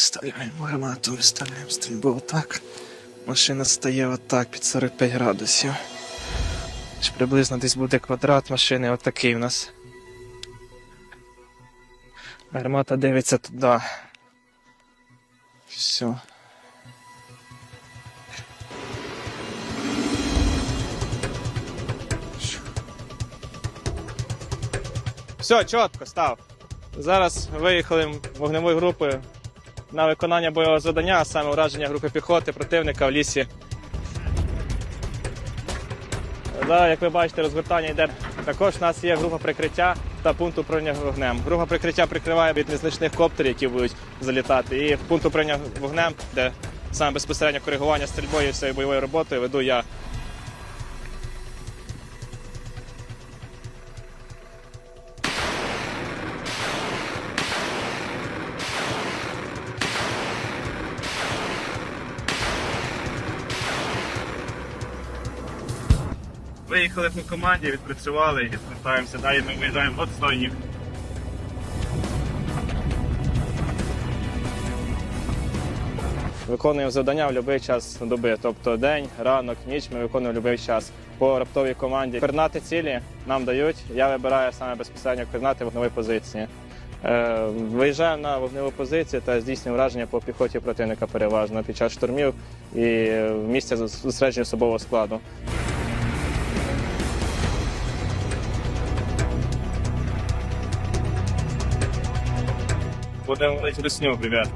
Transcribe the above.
Виставляємо гармату, виставляємо стрільбу отак. Машина стає отак під 45 градусів. Ж Приблизно десь буде квадрат машини, отакий у нас. Гармата дивиться туди. Все. Все, чітко, став. Зараз виїхали вогневою групою на виконання бойового завдання, а саме ураження групи піхоти противника в лісі. Зараз, як ви бачите, розгортання йде. Також у нас є група прикриття та пункт управління вогнем. Група прикриття прикриває від незначних коптерів, які будуть залітати. І пункт управління вогнем, де саме безпосередньо коригування стрільбою і всією бойовою роботою веду я. Виїхали по команді, відпрацювали і повертаємося далі. Ми виїжджаємо от стойник. Виконуємо завдання в будь-який час доби, тобто день, ранок, ніч ми виконуємо в будь-який час. По раптовій команді координати цілі нам дають. Я вибираю саме безпосередньо координати вогневої позиції. Е, виїжджаємо на вогневу позицію та здійснюємо враження по піхоті противника переважно під час штурмів і в місці зосередження особового складу. Будемо ледь русню, ребят.